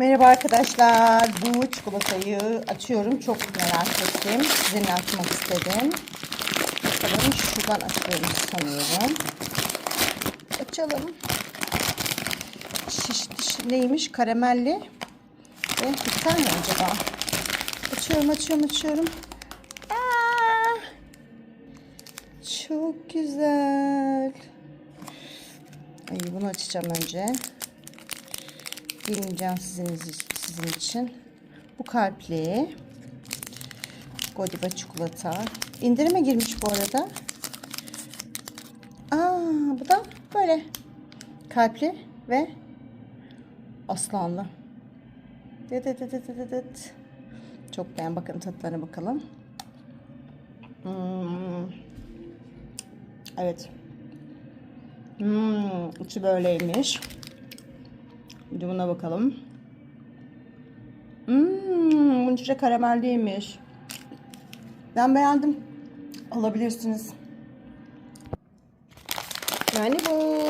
Merhaba arkadaşlar. Bu çikolatayı açıyorum. Çok merak ettim. Sizinle açmak istedim. Bakalım şuradan açıyormuş sanıyorum. Açalım. Şiş, neymiş? Karamelli. Ve biter mi acaba? Açıyorum, açıyorum, açıyorum. Aa! Çok güzel. Ay, bunu açacağım önce. Deneyeceğim sizin, sizin için. Bu kalpli. Godiva çikolata. İndirime girmiş bu arada. Aa, bu da böyle. Kalpli ve aslanlı. Dıt. Çok beğen. Bakın tatlarına bakalım. Hmm. Evet. Hmm, içi böyleymiş. Bir de buna bakalım. Hmm, bunun içi karamelliymiş. Ben beğendim. Alabilirsiniz. Yani bu.